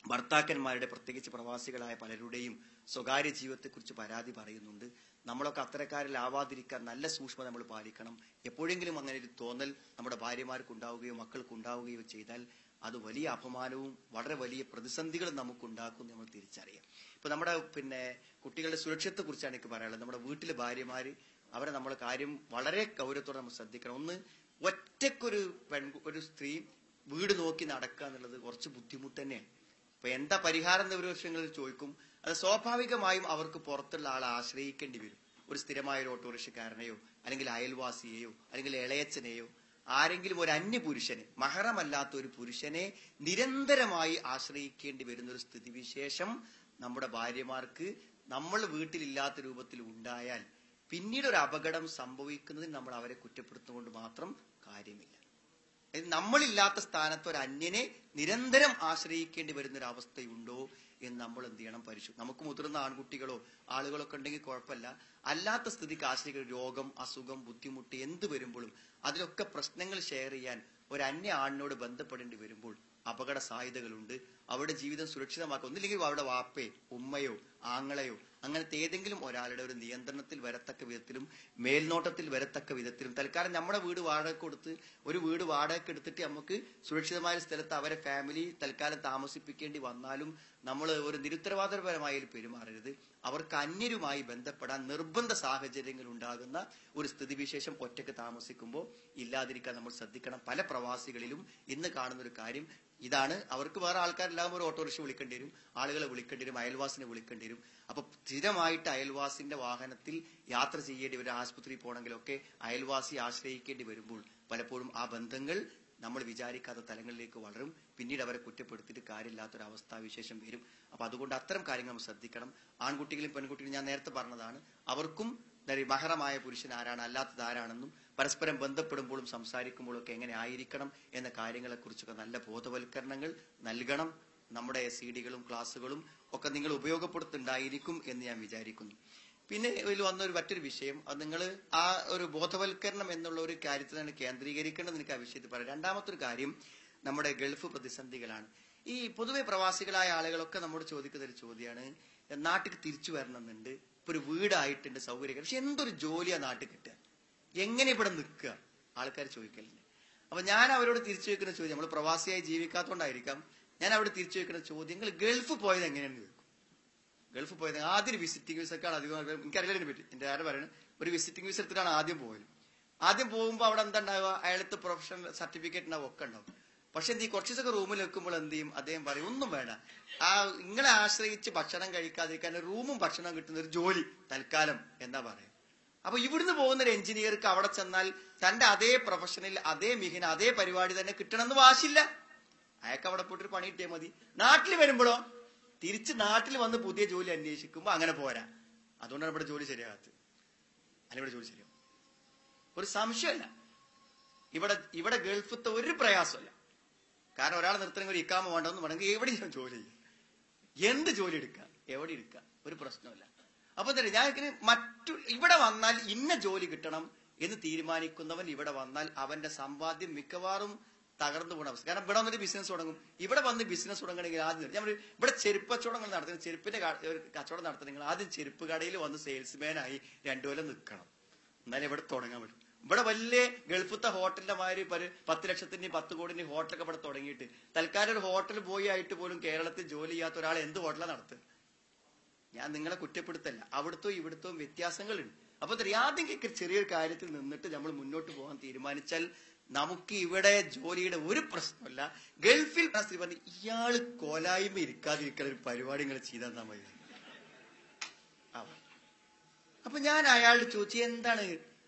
ഭർത്താക്കന്മാരുടെ പ്രത്യേകിച്ച് പ്രവാസികളായ പലരുടെയും സ്വകാര്യ ജീവിതത്തെക്കുറിച്ച് പരാതി പറയുന്നുണ്ട്. നമ്മളൊക്കെ അത്തരക്കാരിലാവാതിരിക്കാൻ നല്ല സൂക്ഷ്മത നമ്മൾ പാലിക്കണം. എപ്പോഴെങ്കിലും അങ്ങനെ ഒരു തോന്നൽ നമ്മുടെ ഭാര്യമാർക്ക് ഉണ്ടാവുകയോ മക്കൾക്ക് ഉണ്ടാവുകയോ ചെയ്താൽ അത് വലിയ അപമാനവും വളരെ വലിയ പ്രതിസന്ധികളും നമുക്കുണ്ടാക്കും നമ്മൾ തിരിച്ചറിയാം. ഇപ്പൊ നമ്മുടെ പിന്നെ കുട്ടികളുടെ സുരക്ഷത്തെ കുറിച്ചാണ് എനിക്ക് പറയാനുള്ളത്. നമ്മുടെ വീട്ടിലെ ഭാര്യമാര് അവരെ നമ്മൾ കാര്യം വളരെ ഗൗരവത്തോടെ നമ്മൾ ശ്രദ്ധിക്കണം. ഒന്ന് ഒറ്റക്കൊരു പെൺ ഒരു സ്ത്രീ വീട് നോക്കി നടക്കുക എന്നുള്ളത് കുറച്ച് ബുദ്ധിമുട്ട് തന്നെയാണ്. ഇപ്പൊ എന്താ പരിഹാരം എന്ന് ഒരു ചോദിക്കും. അത് സ്വാഭാവികമായും അവർക്ക് പുറത്തുള്ള ആളെ ആശ്രയിക്കേണ്ടി വരും. ഒരു സ്ഥിരമായ ഒരു ഓട്ടോറിക്ഷക്കാരനെയോ അല്ലെങ്കിൽ അയൽവാസിയെയോ അല്ലെങ്കിൽ ഇളയച്ചനെയോ ആരെങ്കിലും ഒരു അന്യ പുരുഷനെ മഹറമല്ലാത്ത ഒരു പുരുഷനെ നിരന്തരമായി ആശ്രയിക്കേണ്ടി വരുന്ന ഒരു സ്ഥിതിവിശേഷം നമ്മുടെ ഭാര്യമാർക്ക് നമ്മൾ വീട്ടിലില്ലാത്ത രൂപത്തിൽ ഉണ്ടായാൽ പിന്നീട് ഒരു അപകടം സംഭവിക്കുന്നതിന് നമ്മൾ അവരെ കുറ്റപ്പെടുത്തുകൊണ്ട് മാത്രം കാര്യമില്ല. നമ്മളില്ലാത്ത സ്ഥാനത്ത് ഒരു അന്യനെ നിരന്തരം ആശ്രയിക്കേണ്ടി വരുന്ന ഒരു അവസ്ഥയുണ്ടോ എന്ന് നമ്മൾ എന്ത് ചെയ്യണം? പരിശു നമുക്ക് മുതിർന്ന ആൺകുട്ടികളോ ആളുകളൊക്കെ ഉണ്ടെങ്കിൽ കുഴപ്പമില്ല. അല്ലാത്ത സ്ഥിതിക്ക് ആശ്രയിക്കുന്ന രോഗം അസുഖം ബുദ്ധിമുട്ട് എന്ത് വരുമ്പോഴും അതിലൊക്കെ പ്രശ്നങ്ങൾ ഷെയർ ചെയ്യാൻ ഒരു അന്യ ആണിനോട് ബന്ധപ്പെടേണ്ടി വരുമ്പോൾ അപകട സാധ്യതകളുണ്ട്. അവരുടെ ജീവിതം സുരക്ഷിതമാക്കുക. ഒന്നില്ലെങ്കിൽ അവരുടെ വാപ്പയോ ഉമ്മയോ ആങ്ങളെയോ അങ്ങനത്തെ ഏതെങ്കിലും ഒരാളുടെ ഒരു നിയന്ത്രണത്തിൽ വരത്തക്ക വിധത്തിലും മേൽനോട്ടത്തിൽ വരത്തക്ക വിധത്തിലും തൽക്കാലം നമ്മുടെ വീട് വാടക കൊടുത്ത് ഒരു വീട് വാടകയ്ക്ക് എടുത്തിട്ട് നമുക്ക് സുരക്ഷിതമായ സ്ഥലത്ത് അവരെ ഫാമിലി തൽക്കാലം താമസിപ്പിക്കേണ്ടി വന്നാലും നമ്മൾ ഒരു നിരുത്തരവാദപരമായി പെരുമാറരുത്. അവർക്ക് അന്യരുമായി ബന്ധപ്പെടാൻ നിർബന്ധ സാഹചര്യങ്ങൾ ഉണ്ടാകുന്ന ഒരു സ്ഥിതിവിശേഷം ഒറ്റയ്ക്ക് താമസിക്കുമ്പോൾ ഇല്ലാതിരിക്കാൻ നമ്മൾ ശ്രദ്ധിക്കണം. പല പ്രവാസികളിലും ഇന്ന് കാണുന്ന ഒരു കാര്യം ഇതാണ്. അവർക്ക് വേറെ ആൾക്കാരെല്ലാം ഒരു ഓട്ടോറിക്ഷ വിളിക്കേണ്ടി വരും ആളുകളെ വിളിക്കേണ്ടി വരും അയൽവാസിനെ വിളിക്കേണ്ടി വരും. അപ്പൊ സ്ഥിരമായിട്ട് അയൽവാസിന്റെ വാഹനത്തിൽ യാത്ര ചെയ്യേണ്ടി വരും ആശുപത്രിയിൽ പോകണമെങ്കിലൊക്കെ അയൽവാസി ആശ്രയിക്കേണ്ടി വരുമ്പോൾ പലപ്പോഴും ആ ബന്ധങ്ങൾ നമ്മൾ വിചാരിക്കാത്ത തലങ്ങളിലേക്ക് വളരും. പിന്നീട് അവരെ കുറ്റപ്പെടുത്തിയിട്ട് കാര്യമില്ലാത്തൊരു അവസ്ഥാവിശേഷം വരും. അപ്പൊ അതുകൊണ്ട് അത്തരം കാര്യങ്ങൾ നമ്മൾ ശ്രദ്ധിക്കണം. ആൺകുട്ടികളും പെൺകുട്ടികളും ഞാൻ നേരത്തെ പറഞ്ഞതാണ് അവർക്കും മഹറമായ പുരുഷൻ ആരാണ് അല്ലാത്തത് ആരാണെന്നും പരസ്പരം ബന്ധപ്പെടുമ്പോഴും സംസാരിക്കുമ്പോഴും ഒക്കെ എങ്ങനെ ആയിരിക്കണം എന്ന കാര്യങ്ങളെക്കുറിച്ചൊക്കെ നല്ല ബോധവൽക്കരണങ്ങൾ നൽകണം. നമ്മുടെ സി ഡികളും ക്ലാസ്സുകളും ഒക്കെ നിങ്ങൾ ഉപയോഗപ്പെടുത്തുണ്ടായിരിക്കും എന്ന് ഞാൻ വിചാരിക്കുന്നു. പിന്നെ ഇതിൽ വന്ന ഒരു മറ്റൊരു വിഷയം അത് നിങ്ങൾ ആ ഒരു ബോധവൽക്കരണം എന്നുള്ള ഒരു കാര്യത്തിലാണ് കേന്ദ്രീകരിക്കേണ്ടത് എനിക്ക് ആ വിഷയത്തിൽ പറയാം. രണ്ടാമത്തെ ഒരു കാര്യം നമ്മുടെ ഗൾഫ് പ്രതിസന്ധികളാണ്. ഈ പൊതുവെ പ്രവാസികളായ ആളുകളൊക്കെ നമ്മോട് ചോദിക്കുന്ന ഒരു ചോദ്യമാണ് നാട്ടിൽ തിരിച്ചു വരണമെന്നുണ്ട് ഇപ്പൊ ഒരു വീടായിട്ടുണ്ട് സൗകര്യം പക്ഷെ എന്തൊരു ജോലിയാ നാട്ടിൽ കിട്ടുക? എങ്ങനെ ഇവിടെ നിൽക്കുക? ആൾക്കാർ ചോദിക്കലുണ്ട്. അപ്പൊ ഞാൻ അവരോട് തിരിച്ചു വെക്കുന്ന ചോദ്യം നമ്മൾ പ്രവാസിയായി ജീവിക്കാത്തോണ്ടായിരിക്കാം ഞാൻ അവിടെ തിരിച്ചു വെക്കുന്ന ചോദ്യങ്ങൾ ഗൾഫ് പോയത് എങ്ങനെയാണെന്ന് ചോദിക്കും. ഗൾഫ് പോയത് ആദ്യം വിസിറ്റിംഗ് വിസക്കാണ് അധികം എനിക്കറിയില്ല ഇതിനെ പറ്റി. എന്റെ ആരും പറയുന്നത് ഒരു വിസിറ്റിംഗ് വിസ എടുത്തിട്ടാണ് ആദ്യം പോയത്. ആദ്യം പോകുമ്പോൾ അവിടെ എന്താ ഉണ്ടാവുക? അയാളത്തെ പ്രൊഫഷണൽ സർട്ടിഫിക്കറ്റ് ഉണ്ടാവും ഒക്കെ ഉണ്ടാവും. പക്ഷെ എന്ത് കുറച്ച് ദിവസം റൂമിൽ വെക്കുമ്പോൾ എന്ത് ചെയ്യും? അദ്ദേഹം പറയും ഒന്നും വേണ്ട. ആ നിങ്ങളെ ആശ്രയിച്ച് ഭക്ഷണം കഴിക്കാതിരിക്കാൻ റൂമും ഭക്ഷണം കിട്ടുന്ന ഒരു ജോലി തൽക്കാലം എന്താ പറയാ. അപ്പൊ ഇവിടുന്ന് പോകുന്ന ഒരു എഞ്ചിനീയർക്ക് അവിടെ ചെന്നാൽ തന്റെ അതേ പ്രൊഫഷനിൽ അതേ മിഹിന അതേ പരിപാടി തന്നെ കിട്ടണമെന്ന് വാശില്ല അയാൾക്ക് അവിടെ പോയിട്ടൊരു പണി കിട്ടിയാൽ മതി. നാട്ടിൽ വരുമ്പോഴോ? തിരിച്ച് നാട്ടിൽ വന്ന് പുതിയ ജോലി അന്വേഷിക്കുമ്പോ അങ്ങനെ പോരാ. അതുകൊണ്ടാണ് ഇവിടെ ജോലി ശരിയാകാത്തത്. അല്ല ഇവിടെ ജോലി ശരിയാവും ഒരു സംശയമല്ല. ഇവിടെ ഇവിടെ ഗൾഫത്തെ ഒരു പ്രയാസമല്ല കാരണം ഒരാൾ നിർത്തണമെങ്കിൽ ഒരു ഇക്കാമ വേണ്ടെന്ന് വേണമെങ്കിൽ എവിടെയും ജോലി ചെയ്യും. എന്ത് ജോലി എടുക്കാം? എവിടെ എടുക്കാം? ഒരു പ്രശ്നമില്ല അപ്പൊ തന്നെ ഞാൻ മറ്റു ഇവിടെ വന്നാൽ ഇന്ന ജോലി കിട്ടണം എന്ന് തീരുമാനിക്കുന്നവൻ ഇവിടെ വന്നാൽ അവന്റെ സമ്പാദ്യം മിക്കവാറും തകർന്നു പോകുന്ന അവസ്ഥ. കാരണം ഇവിടെ വന്നൊരു ബിസിനസ് തുടങ്ങും. ഇവിടെ വന്ന് ബിസിനസ് തുടങ്ങണമെങ്കിൽ ആദ്യം ഞാൻ ഇവിടെ ചെരുപ്പ് കച്ചവടങ്ങൾ നടത്തുന്ന ചെരുപ്പിന്റെ കച്ചവടം നടത്തണമെങ്കിൽ ആദ്യം ചെരുപ്പ് കടയിൽ വന്ന് സെയിൽസ്മാനായി രണ്ടു കൊല്ലം നിൽക്കണം. എന്നാലും ഇവിടെ തുടങ്ങാൻ പറ്റും. ഇവിടെ വലിയ ഗൾഫത്തെ ഹോട്ടലിന്റെ മാതിരി പല പത്ത് ലക്ഷത്തിന്റെയും പത്ത് കോടിന്റെയും ഹോട്ടലൊക്കെ ഇവിടെ തുടങ്ങിയിട്ട്. തൽക്കാലം ഒരു ഹോട്ടൽ പോയി ആയിട്ട് പോലും കേരളത്തിൽ ജോലി ചെയ്യാത്ത ഒരാൾ എന്ത് ഹോട്ടലാണ് നടത്തുക? ഞാൻ നിങ്ങളെ കുറ്റപ്പെടുത്തല്ല. അവിടുത്തും ഇവിടുത്തും വ്യത്യാസങ്ങളുണ്ട്. അപ്പൊ ആദ്യം ചെറിയൊരു കാര്യത്തിൽ നിന്നിട്ട് നമ്മൾ മുന്നോട്ട് പോകാൻ തീരുമാനിച്ചാൽ നമുക്ക് ഇവിടെ ജോലിയുടെ ഒരു പ്രശ്നമല്ല. ഗൾഫിൽ സ്ത്രീ പറഞ്ഞു ഇയാൾ കോലായ്മ ഇരിക്കാതിരിക്കുന്ന ഒരു പരിപാടി നിങ്ങൾ ചെയ്താൽ മതി. അപ്പൊ ഞാൻ അയാളോട് ചോദിച്ചു എന്താണ്?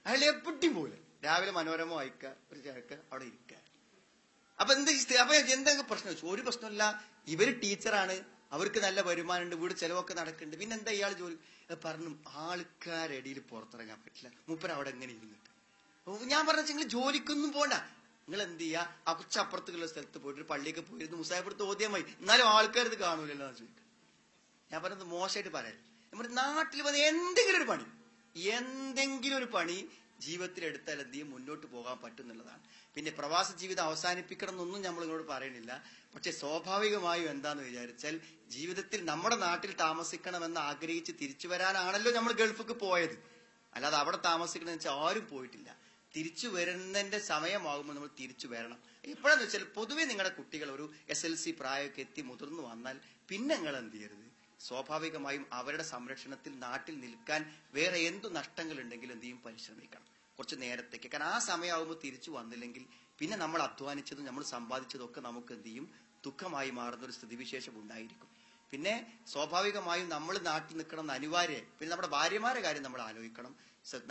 അയാൾ എപ്പിട്ടി പോലെ രാവിലെ മനോരമ വായിക്കുക ഒരു ചേർക്ക് അവിടെ ഇരിക്കുക. അപ്പൊ എന്ത് അപ്പൊ എന്തെങ്കിലും പ്രശ്നം വെച്ചു ഒരു പ്രശ്നമില്ല ഇവർ ടീച്ചറാണ്. അവർക്ക് നല്ല വരുമാനമുണ്ട് വീട് ചെലവൊക്കെ നടക്കുന്നുണ്ട്. പിന്നെ എന്താ ഇയാൾ ജോലി? പറഞ്ഞു ആൾക്കാരടിയിൽ പുറത്തിറങ്ങാൻ പറ്റില്ല. മൂപ്പർ അവിടെ എങ്ങനെ ഇരുന്നിട്ട്? ഞാൻ പറഞ്ഞ നിങ്ങൾ ജോലിക്കൊന്നും പോണ്ട. നിങ്ങൾ എന്ത് ചെയ്യാ ആ കുറച്ച് അപ്പുറത്തുള്ള സ്ഥലത്ത് പോയിട്ട് ഒരു പള്ളിയൊക്കെ പോയിരുന്നു. മുസാഫിടുത്ത് ഓദ്യം എന്നാലും ആൾക്കാർ ഇത് കാണൂലല്ലോ എന്ന് ചോദിക്കും. ഞാൻ പറഞ്ഞത് മോശമായിട്ട് പറയാൻ നമ്മുടെ നാട്ടിൽ വന്ന് എന്തെങ്കിലും ഒരു പണി എന്തെങ്കിലും ഒരു പണി ജീവിതത്തിൽ എടുത്താൽ എന്ത് ചെയ്യും? മുന്നോട്ട് പോകാൻ പറ്റുന്നുള്ളതാണ് പിന്നെ പ്രവാസ ജീവിതം അവസാനിപ്പിക്കണം എന്നൊന്നും നമ്മൾ ഇങ്ങോട്ട് പറയണില്ല പക്ഷെ സ്വാഭാവികമായും എന്താന്ന് വിചാരിച്ചാൽ ജീവിതത്തിൽ നമ്മുടെ നാട്ടിൽ താമസിക്കണമെന്ന് ആഗ്രഹിച്ച് തിരിച്ചു വരാനാണല്ലോ നമ്മൾ ഗൾഫിക്ക് പോയത്. അല്ലാതെ അവിടെ താമസിക്കണമെന്ന് വെച്ചാൽ ആരും പോയിട്ടില്ല. തിരിച്ചു വരുന്നതിന്റെ സമയമാകുമ്പോൾ നമ്മൾ തിരിച്ചു വരണം. എപ്പോഴാന്ന് വെച്ചാൽ പൊതുവെ നിങ്ങളുടെ കുട്ടികൾ ഒരു എസ് എൽ സി പ്രായമൊക്കെ എത്തി മുതിർന്നു വന്നാൽ പിന്നെ നിങ്ങൾ എന്ത് ചെയ്യരുത്? സ്വാഭാവികമായും അവരുടെ സംരക്ഷണത്തിൽ നാട്ടിൽ നിൽക്കാൻ വേറെ എന്തു നഷ്ടങ്ങൾ ഉണ്ടെങ്കിലും എന്ത് ചെയ്യും? പരിശ്രമിക്കണം. കുറച്ച് നേരത്തേക്ക്. കാരണം ആ സമയമാകുമ്പോൾ തിരിച്ചു വന്നില്ലെങ്കിൽ പിന്നെ നമ്മൾ അധ്വാനിച്ചതും നമ്മൾ സമ്പാദിച്ചതും ഒക്കെ നമുക്ക് എന്ത് ചെയ്യും? ദുഃഖമായി മാറുന്ന ഒരു സ്ഥിതിവിശേഷം ഉണ്ടായിരിക്കും. പിന്നെ സ്വാഭാവികമായും നമ്മൾ നാട്ടിൽ നിൽക്കണം എന്ന് അനിവാര്യം പിന്നെ നമ്മുടെ ഭാര്യമാരെ കാര്യം നമ്മൾ ആലോചിക്കണം.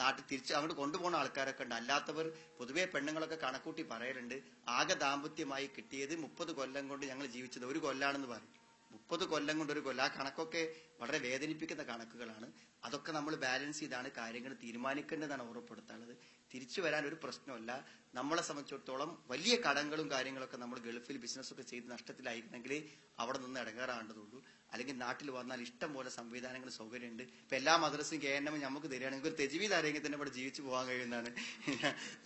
നാട്ടിൽ തിരിച്ച് അങ്ങോട്ട് കൊണ്ടുപോകുന്ന ആൾക്കാരൊക്കെ ഉണ്ട്. അല്ലാത്തവർ പൊതുവെ പെണ്ണുങ്ങളൊക്കെ കണക്കൂട്ടി പറയലുണ്ട്. ആകെ ദാമ്പത്യമായി കിട്ടിയത് മുപ്പത് കൊല്ലം കൊണ്ട് ഞങ്ങൾ ജീവിച്ചത് ഒരു കൊല്ലാണെന്ന് പറയും. മുപ്പത് കൊല്ലം കൊണ്ട് ഒരു കൊല്ലം. ആ കണക്കൊക്കെ വളരെ വേദനിപ്പിക്കുന്ന കണക്കുകളാണ്. അതൊക്കെ നമ്മൾ ബാലൻസ് ചെയ്താണ് കാര്യങ്ങൾ തീരുമാനിക്കേണ്ടതാണ് ഓർമ്മപ്പെടുത്താനുള്ളത്. തിരിച്ചു വരാൻ ഒരു പ്രശ്നമല്ല നമ്മളെ സംബന്ധിച്ചിടത്തോളം വലിയ കടങ്ങളും കാര്യങ്ങളൊക്കെ നമ്മൾ ഗൾഫിൽ ബിസിനസ്സൊക്കെ ചെയ്ത് നഷ്ടത്തിലായിരുന്നെങ്കിൽ അവിടെ നിന്ന് ഇടങ്ങാറാണ്ടതുള്ളൂ അല്ലെങ്കിൽ നാട്ടിൽ വന്നാൽ ഇഷ്ടം പോലെ സംവിധാനങ്ങൾ സൗകര്യമുണ്ട്. ഇപ്പൊ എല്ലാ മദ്രസയും കെ എൻ എം നമുക്ക് തരികയാണെങ്കിൽ ഒരു തെജീവീത് ആരെങ്കിലും തന്നെ ഇവിടെ ജീവിച്ചു പോകാൻ കഴിയുന്നതാണ്.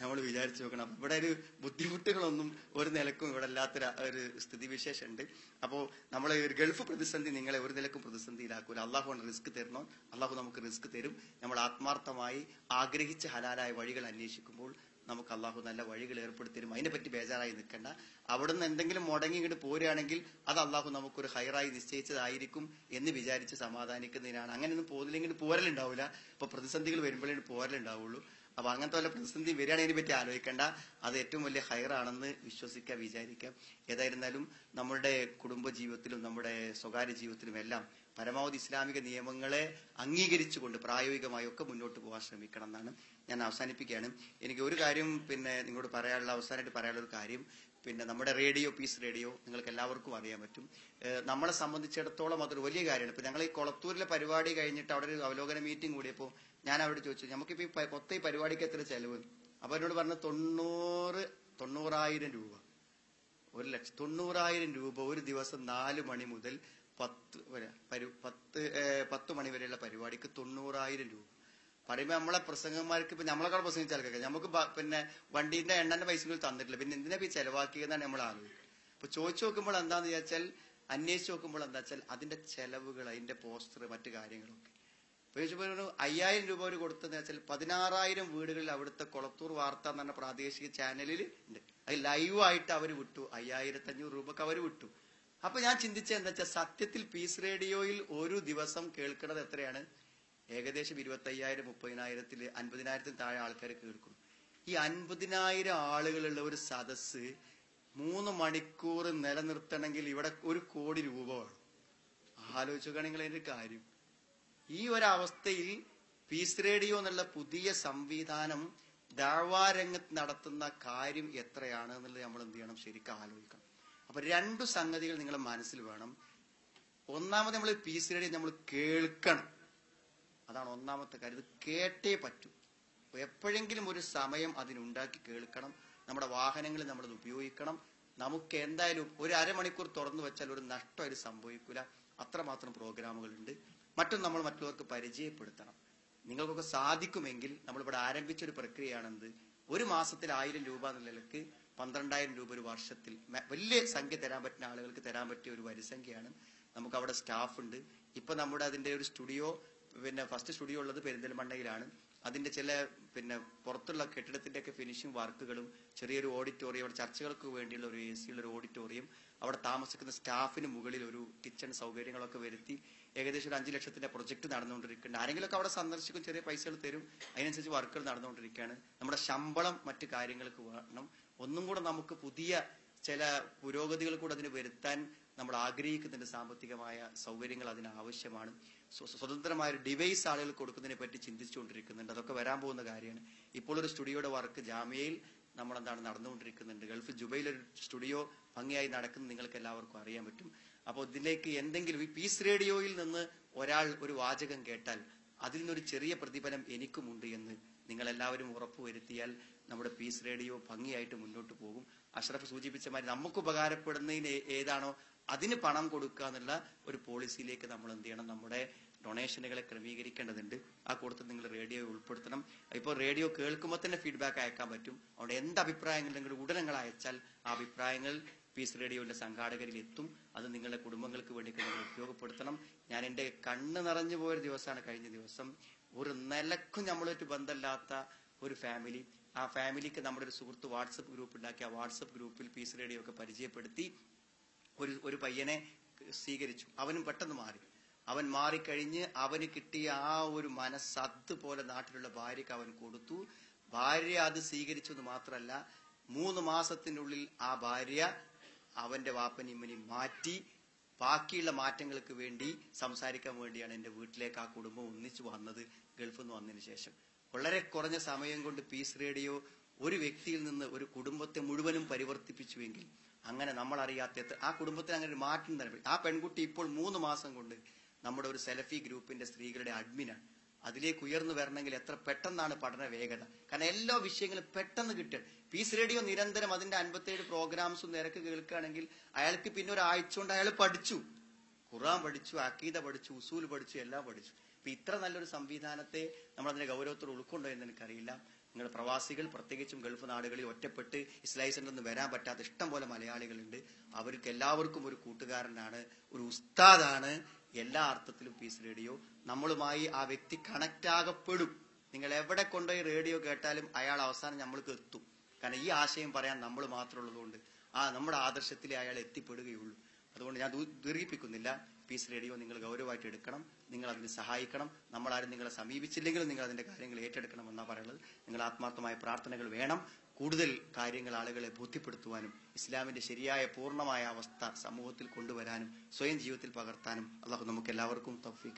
നമ്മൾ വിചാരിച്ചു നോക്കണം. ഇവിടെ ഒരു ബുദ്ധിമുട്ടുകളൊന്നും ഒരു നിലക്കും ഇവിടെ അല്ലാത്തൊരു ഒരു സ്ഥിതിവിശേഷം ഉണ്ട് അപ്പോൾ നമ്മളെ ഒരു ഗൾഫ് പ്രതിസന്ധി നിങ്ങളെ ഒരു നിലക്കും പ്രതിസന്ധിയിലാക്കൂല. അള്ളാഹു റിസ്ക് തരണോ അള്ളാഹു നമുക്ക് റിസ്ക് തരും. നമ്മൾ ആത്മാർത്ഥമായി ആഗ്രഹിച്ച ഹലാലായ വഴികൾ അന്വേഷിക്കുമ്പോൾ നമുക്ക് അള്ളാഹു നല്ല വഴികൾ ഏർപ്പെടുത്തി തരും. അതിനെപ്പറ്റി ബേജാറായി നിൽക്കണ്ട. അവിടുന്ന് എന്തെങ്കിലും മുടങ്ങി ഇങ്ങോട്ട് പോരുകയാണെങ്കിൽ അത് അള്ളാഹു നമുക്കൊരു ഹൈറായി നിശ്ചയിച്ചതായിരിക്കും എന്ന് വിചാരിച്ച് സമാധാനിക്കുന്നതിനാണ്. അങ്ങനെയൊന്നും പോകുന്നില്ലെങ്കിൽ പോരലുണ്ടാവില്ല ഇപ്പൊ പ്രതിസന്ധികൾ വരുമ്പോഴേ പോരലുണ്ടാവുള്ളൂ. അപ്പൊ അങ്ങനത്തെ വല്ല പ്രതിസന്ധി വരികയാണെങ്കിൽ പറ്റി ആലോചിക്കേണ്ട. അത് ഏറ്റവും വലിയ ഹയറാണെന്ന് വിശ്വസിക്കുക വിചാരിക്കാം ഏതായിരുന്നാലും നമ്മുടെ കുടുംബ ജീവിതത്തിലും നമ്മുടെ സ്വകാര്യ ജീവിതത്തിലും എല്ലാം പരമാവധി ഇസ്ലാമിക നിയമങ്ങളെ അംഗീകരിച്ചുകൊണ്ട് പ്രായോഗികമായി ഒക്കെ മുന്നോട്ട് പോകാൻ ശ്രമിക്കണം എന്നാണ് ഞാൻ അവസാനിപ്പിക്കുകയാണ്. എനിക്ക് ഒരു കാര്യം പിന്നെ നിങ്ങളോട് പറയാനുള്ള അവസാനമായിട്ട് പറയാനുള്ള ഒരു കാര്യം. പിന്നെ നമ്മുടെ റേഡിയോ പീസ് റേഡിയോ നിങ്ങൾക്ക് എല്ലാവർക്കും അറിയാൻ പറ്റും. നമ്മളെ സംബന്ധിച്ചിടത്തോളം അതൊരു വലിയ കാര്യമാണ്. ഇപ്പൊ ഞങ്ങൾ ഈ കൊളത്തൂരിലെ പരിപാടി കഴിഞ്ഞിട്ട് അവിടെ ഒരു അവലോകന മീറ്റിംഗ് കൂടിയപ്പോൾ ഞാൻ അവിടെ ചോദിച്ചു നമുക്കിപ്പോ ഈ മൊത്തം ഈ പരിപാടിക്ക് എത്ര ചെലവ്? അപ്പൊ എന്നോട് പറഞ്ഞ തൊണ്ണൂറ് തൊണ്ണൂറായിരം രൂപ. ഒരു ലക്ഷം തൊണ്ണൂറായിരം രൂപ ഒരു ദിവസം നാല് മണി മുതൽ പത്ത് വരെ പത്ത് പത്ത് മണി വരെയുള്ള പരിപാടിക്ക് തൊണ്ണൂറായിരം രൂപ. പറയുമ്പോ നമ്മളെ പ്രസംഗന്മാർക്ക് ഇപ്പൊ നമ്മളെക്കാൾ പ്രസംഗിച്ച കേൾക്കാം നമുക്ക് പിന്നെ വണ്ടീന്റെ എണ്ണന്റെ പൈസ തന്നിട്ടില്ല. പിന്നെ എന്തിനാ ഈ ചെലവാക്കിയെന്നാണ് നമ്മൾ ആലോചിക്കുന്നത്. അപ്പൊ ചോദിച്ചു നോക്കുമ്പോൾ എന്താന്ന് വിചാരിച്ചാൽ അന്വേഷിച്ച് നോക്കുമ്പോൾ എന്താ വെച്ചാൽ അതിന്റെ ചെലവുകൾ അതിന്റെ പോസ്റ്റർ മറ്റു കാര്യങ്ങളൊക്കെ. ഒരു അയ്യായിരം രൂപ അവർ കൊടുത്തെന്ന് വെച്ചാൽ പതിനാറായിരം വീടുകളിൽ അവിടുത്തെ കൊളത്തൂർ വാർത്ത എന്ന് പ്രാദേശിക ചാനലിൽ ഉണ്ട്. അത് ലൈവായിട്ട് അവർ വിട്ടു. അയ്യായിരത്തി അഞ്ഞൂറ് രൂപക്ക് അവർ വിട്ടു. അപ്പൊ ഞാൻ ചിന്തിച്ച എന്താ വെച്ചാൽ സത്യത്തിൽ പീസ് റേഡിയോയിൽ ഒരു ദിവസം കേൾക്കുന്നത് എത്രയാണ്? ഏകദേശം ഇരുപത്തി അയ്യായിരം മുപ്പതിനായിരത്തിൽ അൻപതിനായിരത്തിൽ താഴെ ആൾക്കാർ കേൾക്കും. ഈ അൻപതിനായിരം ആളുകളുള്ള ഒരു സദസ്സ് മൂന്ന് മണിക്കൂർ നിലനിർത്തണമെങ്കിൽ ഇവിടെ ഒരു കോടി രൂപ വേണം. ആലോചിക്കുകയാണെങ്കിൽ അതിന്റെ കാര്യം. ഈ ഒരവസ്ഥയിൽ പീസ് റേഡിയോ എന്നുള്ള പുതിയ സംവിധാനം ദാവാരംഗത്ത് നടത്തുന്ന കാര്യം എത്രയാണ് എന്നുള്ളത് നമ്മൾ എന്ത് ചെയ്യണം? ശരിക്കും ആലോചിക്കണം. അപ്പൊ രണ്ടു സംഗതികൾ നിങ്ങളെ മനസ്സിൽ വേണം. ഒന്നാമത് നമ്മൾ പീസ് റേഡിയോ നമ്മൾ കേൾക്കണം. അതാണ് ഒന്നാമത്തെ കാര്യം. ഇത് കേട്ടേ പറ്റൂ. എപ്പോഴെങ്കിലും ഒരു സമയം അതിനുണ്ടാക്കി കേൾക്കണം. നമ്മുടെ വാഹനങ്ങളിൽ നമ്മളത് ഉപയോഗിക്കണം. നമുക്ക് എന്തായാലും ഒരു അരമണിക്കൂർ തുറന്നു വെച്ചാൽ ഒരു നഷ്ടം അതിൽ സംഭവിക്കില്ല അത്രമാത്രം പ്രോഗ്രാമുകളുണ്ട്. മറ്റും നമ്മൾ മറ്റുള്ളവർക്ക് പരിചയപ്പെടുത്തണം. നിങ്ങൾക്കൊക്കെ സാധിക്കുമെങ്കിൽ നമ്മളിവിടെ ആരംഭിച്ച ഒരു പ്രക്രിയയാണെന്ത്? ഒരു മാസത്തിൽ ആയിരം രൂപ എന്ന നിലയ്ക്ക് പന്ത്രണ്ടായിരം രൂപ ഒരു വർഷത്തിൽ വലിയ സംഖ്യ തരാൻ പറ്റുന്ന ആളുകൾക്ക് തരാൻ പറ്റിയ ഒരു വരിസംഖ്യയാണ്. നമുക്ക് അവിടെ സ്റ്റാഫ് ഉണ്ട് ഇപ്പൊ നമ്മുടെ അതിന്റെ ഒരു സ്റ്റുഡിയോ പിന്നെ ഫസ്റ്റ് സ്റ്റുഡിയോ ഉള്ളത് പെരിന്തൽമണ്ണയിലാണ്. അതിന്റെ ചില പിന്നെ പുറത്തുള്ള കെട്ടിടത്തിന്റെ ഒക്കെ ഫിനിഷിംഗ് വർക്കുകളും ചെറിയൊരു ഓഡിറ്റോറിയം അവിടെ ചർച്ചകൾക്ക് വേണ്ടിയുള്ള ഒരു എ സിയുള്ള ഒരു ഓഡിറ്റോറിയം അവിടെ താമസിക്കുന്ന സ്റ്റാഫിന് മുകളിൽ ഒരു കിച്ചൺ സൗകര്യങ്ങളൊക്കെ വരുത്തി ഏകദേശം ഒരു അഞ്ചു ലക്ഷത്തിന്റെ പ്രൊജക്ട് നടന്നുകൊണ്ടിരിക്കുന്നുണ്ട്. ആരെങ്കിലുമൊക്കെ അവിടെ സന്ദർശിക്കും ചെറിയ പൈസകൾ തരും. അതിനനുസരിച്ച് വർക്കുകൾ നടന്നുകൊണ്ടിരിക്കുകയാണ്. നമ്മുടെ ശമ്പളം മറ്റു കാര്യങ്ങൾക്ക് വേണം ഒന്നും കൂടെ നമുക്ക് പുതിയ ചില പുരോഗതികൾ കൂടെ അതിന് വരുത്താൻ നമ്മൾ ആഗ്രഹിക്കുന്നതിന്റെ സാമ്പത്തികമായ സൗകര്യങ്ങൾ അതിന് ആവശ്യമാണ്. സ്വതന്ത്രമായ ഒരു ഡിവൈസ് ആളുകൾ കൊടുക്കുന്നതിനെ പറ്റി ചിന്തിച്ചുകൊണ്ടിരിക്കുന്നുണ്ട്. അതൊക്കെ വരാൻ പോകുന്ന കാര്യമാണ്. ഇപ്പോൾ ഒരു സ്റ്റുഡിയോയുടെ വർക്ക് ജാമ്യയിൽ നമ്മൾ എന്താണ് നടന്നുകൊണ്ടിരിക്കുന്നുണ്ട്. ഗൾഫ് ജുബൈയിൽ ഒരു സ്റ്റുഡിയോ ഭംഗിയായി നടക്കുന്നത് നിങ്ങൾക്ക് എല്ലാവർക്കും അറിയാൻ പറ്റും. അപ്പോൾ ഇതിലേക്ക് എന്തെങ്കിലും ഈ പീസ് റേഡിയോയിൽ നിന്ന് ഒരാൾ ഒരു വാചകം കേട്ടാൽ അതിൽ നിന്നൊരു ചെറിയ പ്രതിഫലം എനിക്കുമുണ്ട് എന്ന് നിങ്ങൾ എല്ലാവരും ഉറപ്പുവരുത്തിയാൽ നമ്മുടെ പീസ് റേഡിയോ ഭംഗിയായിട്ട് മുന്നോട്ട് പോകും. അഷ്റഫ് സൂചിപ്പിച്ച മാതിരി നമുക്ക് ഉപകാരപ്പെടുന്നതിന് ഏതാണോ അതിന് പണം കൊടുക്കുക എന്നുള്ള ഒരു പോളിസിയിലേക്ക് നമ്മൾ എന്ത് ചെയ്യണം? നമ്മുടെ ഡൊണേഷനുകളെ ക്രമീകരിക്കേണ്ടതുണ്ട്. ആ കൂട്ടത്തിൽ നിങ്ങൾ റേഡിയോ ഉൾപ്പെടുത്തണം. ഇപ്പോൾ റേഡിയോ കേൾക്കുമ്പോൾ തന്നെ ഫീഡ്ബാക്ക് അയക്കാൻ പറ്റും. അവിടെ എന്ത് അഭിപ്രായങ്ങൾ നിങ്ങളുടെ നിങ്ങൾ അയച്ചാൽ ആ അഭിപ്രായങ്ങൾ പീസ് റേഡിയോയിലെ സംഘാടകരിൽ എത്തും. അത് നിങ്ങളുടെ കുടുംബങ്ങൾക്ക് വേണ്ടി ഉപയോഗപ്പെടുത്തണം. ഞാൻ എന്റെ കണ്ണ് നിറഞ്ഞു പോയൊരു ദിവസമാണ് കഴിഞ്ഞ ദിവസം. ഒരു നിലക്കും നമ്മളൊരു ബന്ധമില്ലാത്ത ഒരു ഫാമിലി. ആ ഫാമിലിക്ക് നമ്മുടെ ഒരു സുഹൃത്ത് വാട്സപ്പ് ഗ്രൂപ്പ് ഉണ്ടാക്കി ആ വാട്സപ്പ് ഗ്രൂപ്പിൽ പീസ് റേഡിയോ ഒക്കെ പരിചയപ്പെടുത്തി ഒരു ഒരു പയ്യനെ സ്വീകരിച്ചു. അവനും പെട്ടെന്ന് മാറി. അവൻ മാറിക്കഴിഞ്ഞ് അവന് കിട്ടിയ ആ ഒരു മനസ്സത്ത് അതുപോലെ നാട്ടിലുള്ള ഭാര്യക്ക് അവൻ കൊടുത്തു. ഭാര്യ അത് സ്വീകരിച്ചു എന്ന് മാത്രമല്ല മൂന്ന് മാസത്തിനുള്ളിൽ ആ ഭാര്യ അവന്റെ വാപ്പനിമ്മനി മാറ്റി. ബാക്കിയുള്ള മാറ്റങ്ങൾക്ക് വേണ്ടി സംസാരിക്കാൻ വേണ്ടിയാണ് എന്റെ വീട്ടിലേക്ക് ആ കുടുംബം ഒന്നിച്ചു വന്നത് ഗൾഫിൽ നിന്ന് വന്നതിന് ശേഷം. വളരെ കുറഞ്ഞ സമയം കൊണ്ട് പീസ് റേഡിയോ ഒരു വ്യക്തിയിൽ നിന്ന് ഒരു കുടുംബത്തെ മുഴുവനും പരിവർത്തിപ്പിച്ചുവെങ്കിൽ അങ്ങനെ നമ്മൾ അറിയാത്ത ആ കുടുംബത്തിന് അങ്ങനെ ഒരു മാറ്റം തന്നെ ആ പെൺകുട്ടി ഇപ്പോൾ മൂന്ന് മാസം കൊണ്ട് നമ്മുടെ ഒരു സെലഫി ഗ്രൂപ്പിന്റെ സ്ത്രീകളുടെ അഡ്മിനാണ്. അതിലേക്ക് ഉയർന്നു വരണമെങ്കിൽ എത്ര പെട്ടെന്നാണ് പഠന വേഗത. കാരണം എല്ലാ വിഷയങ്ങളും പെട്ടെന്ന് കിട്ടുക പീസ് റേഡിയോ നിരന്തരം അതിന്റെ അൻപത്തേഴ് പ്രോഗ്രാംസും നിരക്ക് കേൾക്കുകയാണെങ്കിൽ അയാൾക്ക് പിന്നെ ഒരാഴ്ച കൊണ്ട് അയാൾ പഠിച്ചു. ഖുറാൻ പഠിച്ചു അക്കീത പഠിച്ചു ഉസൂൽ പഠിച്ചു എല്ലാം പഠിച്ചു. അപ്പൊ ഇത്ര നല്ലൊരു സംവിധാനത്തെ നമ്മൾ അതിന്റെ ഗൗരവത്തോട് ഉൾക്കൊണ്ടോ എന്ന് എനിക്കറിയില്ല. നിങ്ങൾ പ്രവാസികൾ പ്രത്യേകിച്ചും ഗൾഫ് നാടുകളിൽ ഒറ്റപ്പെട്ട് ഇസ്ലായി സെന്ററിൽ നിന്ന് വരാൻ പറ്റാത്ത ഇഷ്ടം പോലെ മലയാളികളുണ്ട്. അവർക്ക് എല്ലാവർക്കും ഒരു കൂട്ടുകാരനാണ് ഒരു ഉസ്താദാണ്. എല്ലാ അർത്ഥത്തിലും പീസ് റേഡിയോ. നമ്മളുമായി ആ വ്യക്തി കണക്ട് ആകപ്പെടും നിങ്ങൾ എവിടെ കൊണ്ടുപോയി റേഡിയോ കേട്ടാലും അയാൾ അവസാനം നമ്മൾക്ക് എത്തും. കാരണം ഈ ആശയം പറയാൻ നമ്മൾ മാത്രമുള്ളതുകൊണ്ട് ആ നമ്മുടെ ആദർശത്തിലെ അയാൾ എത്തിപ്പെടുകയുള്ളൂ. അതുകൊണ്ട് ഞാൻ ദീർഘിപ്പിക്കുന്നില്ല. പീസ് റേഡിയോ നിങ്ങൾ ഗൗരവമായിട്ട് എടുക്കണം. നിങ്ങൾ അതിന് സഹായിക്കണം. നമ്മളാരും നിങ്ങളെ സമീപിച്ചില്ലെങ്കിലും നിങ്ങൾ അതിന്റെ കാര്യങ്ങൾ ഏറ്റെടുക്കണം എന്നാണ് പറയുന്നത്. നിങ്ങൾ ആത്മാർത്ഥമായ പ്രാർത്ഥനകൾ വേണം. കൂടുതൽ കാര്യങ്ങൾ ആളുകളെ ബോധ്യപ്പെടുത്തുവാനും ഇസ്ലാമിന്റെ ശരിയായ പൂർണമായ അവസ്ഥ സമൂഹത്തിൽ കൊണ്ടുവരാനും സ്വയം ജീവിതത്തിൽ പകർത്താനും അള്ളാഹു നമുക്ക് എല്ലാവർക്കും തൗഫീഖ്